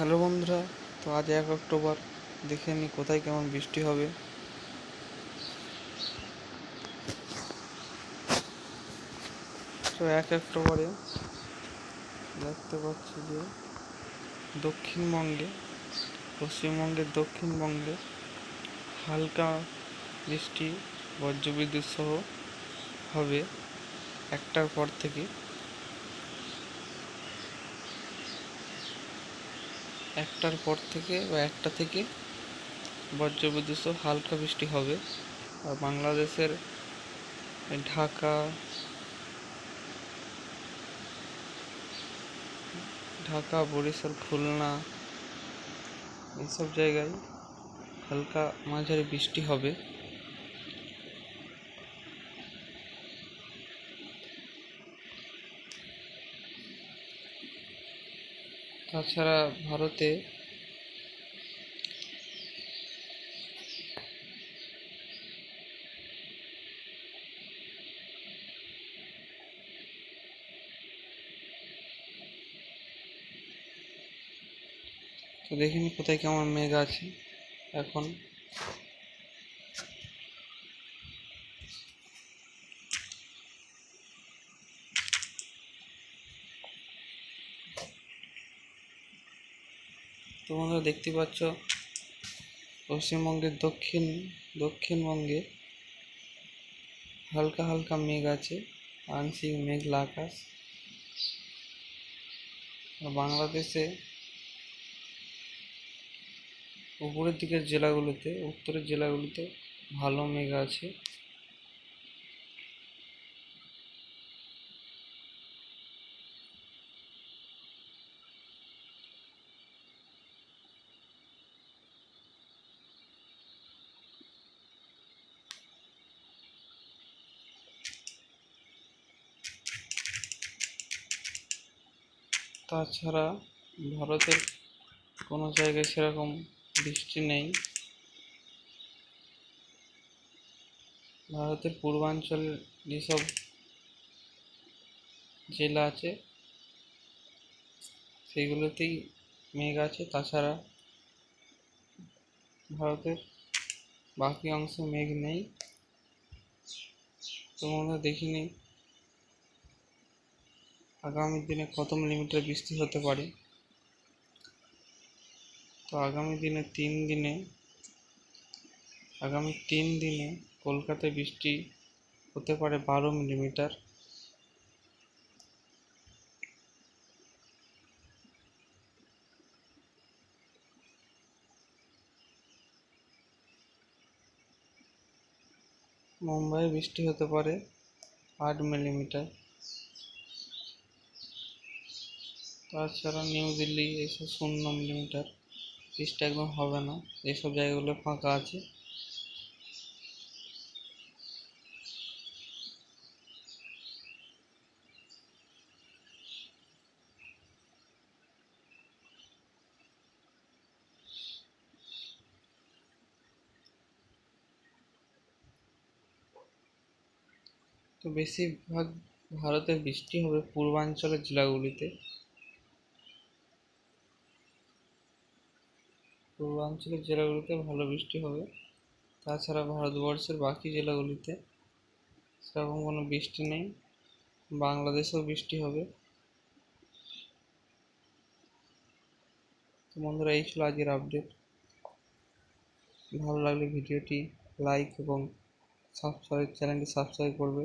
Hello বন্ধুরা, তো আজ এক অক্টোবর, দেখে নি কোথায় কেমন বৃষ্টি হবে। তো এক অক্টোবরে দেখতে পাচ্ছি যে দক্ষিণবঙ্গে, পশ্চিমবঙ্গের দক্ষিণবঙ্গে হালকা বৃষ্টি, বজ্রবিদ্যুৎ সহ হবে একটার পর থেকে। একটার পর থেকে বা একটা থেকে বজ্রবিদ্যুৎ হালকা বৃষ্টি হবে। আর বাংলাদেশের ঢাকা ঢাকা, বরিশাল, খুলনা এইসব জায়গায় হালকা মাঝারি বৃষ্টি হবে। তাছাড়া ভারতে তো দেখিনি কোথায় কেমন মেঘ আছে এখন। তোমরা দেখতে পাচ্ছ, পশ্চিমবঙ্গের দক্ষিণ, দক্ষিণবঙ্গে হালকা হালকা মেঘ আছে, আংশিক মেঘলা আকাশ। বাংলাদেশে উপরের দিকের জেলাগুলোতে, উত্তরের জেলাগুলিতে ভালো মেঘ আছে। তাছাড়া ভারতের কোনো জায়গায় সেরকম বৃষ্টি নেই। ভারতের পূর্বাঞ্চল যেসব জেলা আছে সেইগুলোতেই মেঘ আছে। তাছাড়া ভারতের বাকি অংশে মেঘ নেই। তোমরা দেখিনি আগামী দিনে কত মিলিমিটার বৃষ্টি হতে পারে? তো আগামী দিনে তিন দিনে, আগামী তিন দিনে কলকাতায় বৃষ্টি হতে পারে বারো মিলিমিটার। মুম্বাইয়ে বৃষ্টি হতে পারে আট মিলিমিটার। তাছাড়া নিউ দিল্লি এসব শূন্য মিলিমিটার বৃষ্টি একদম হবে না। এইসব জায়গাগুলো ফাঁকা আছে। তো বেশিরভাগ ভারতে বৃষ্টি হবে পূর্বাঞ্চলের জেলাগুলিতে। পূর্বাঞ্চলের জেলাগুলিতে ভালো বৃষ্টি হবে। তাছাড়া ভারতবর্ষের বাকি জেলাগুলিতে সেরকম কোনো বৃষ্টি নেই। বাংলাদেশেও বৃষ্টি হবে। তো বন্ধুরা, এই ছিল আজকের আপডেট ভালো লাগলে ভিডিওটি লাইক এবং সাবস্ক্রাইব চ্যানেলটি সাবস্ক্রাইব করবে।